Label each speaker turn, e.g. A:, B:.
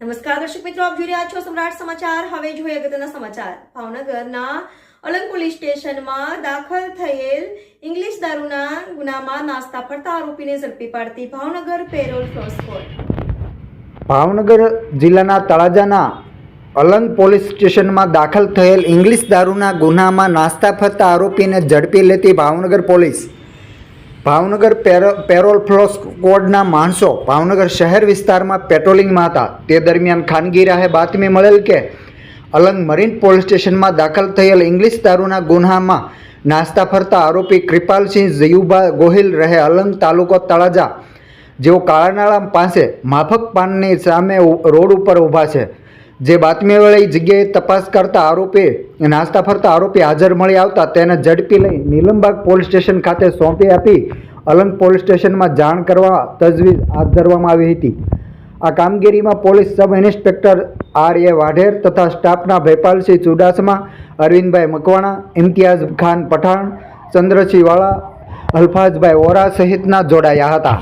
A: નમસ્કાર, દર્શક મિત્રો, આપ જોઈ રહ્યા છો સમ્રાટ સમાચાર. હવે જોઈએ અગત્યના સમાચાર. ભાવનગરના અલંગ પોલીસ સ્ટેશનમાં દાખલ થયેલ ઇંગ્લિશ દારૂના ગુનામાં નાસ્તા ફરતા આરોપીને ઝડપી પાડતી ભાવનગર પેરોલ સ્કોડ
B: ભાવનગર જિલ્લાના તળાજાના અલંગ પોલીસ સ્ટેશનમાં દાખલ થયેલ ઇંગ્લિશ દારૂના ગુનામાં નાસ્તા ફરતા આરોપીને ઝડપી લેતી Bhavnagar police Bhavnagar parole- parole ફ્લોસ કોડના માણસો ભાવનગર શહેર વિસ્તારમાં પેટ્રોલિંગમાં હતા. તે દરમિયાન ખાનગી રાહે બાતમી મળેલ કે, અલંગ મરીન પોલીસ સ્ટેશનમાં દાખલ થયેલ ઇંગ્લિશ દારૂના ગુન્હામાં નાસ્તા ફરતા આરોપી કૃપાલસિંહ જયુભા ગોહિલ રહે અલંગ તાલુકો તળાજા, જેઓ કાળાનાળા પાસે માફક પાનની સામે રોડ ઉપર ઊભા છે. જે બાતમીવાળી જગ્યાએ તપાસ કરતા આરોપી નાસ્તા ફરતા આરોપી હાજર મળી આવતા તેને ઝડપી લઈ નીલમબાગ પોલીસ સ્ટેશન ખાતે સોંપી આપી. અલંગ પોલીસ સ્ટેશનમાં જાણ કરવા તજવીજ હાથ ધરવામાં આવી હતી. આ કામગીરીમાં police sub inspector R A Vadher તથા સ્ટાફના ભેપાલસિંહ ચુડાસમા, અરવિંદભાઈ મકવાણા, ઇમ્તિયાઝ ખાન પઠાણ ચંદ્રસિંહ વાળા અલ્ફાઝભાઈ ઓરા સહિતના જોડાયા હતા.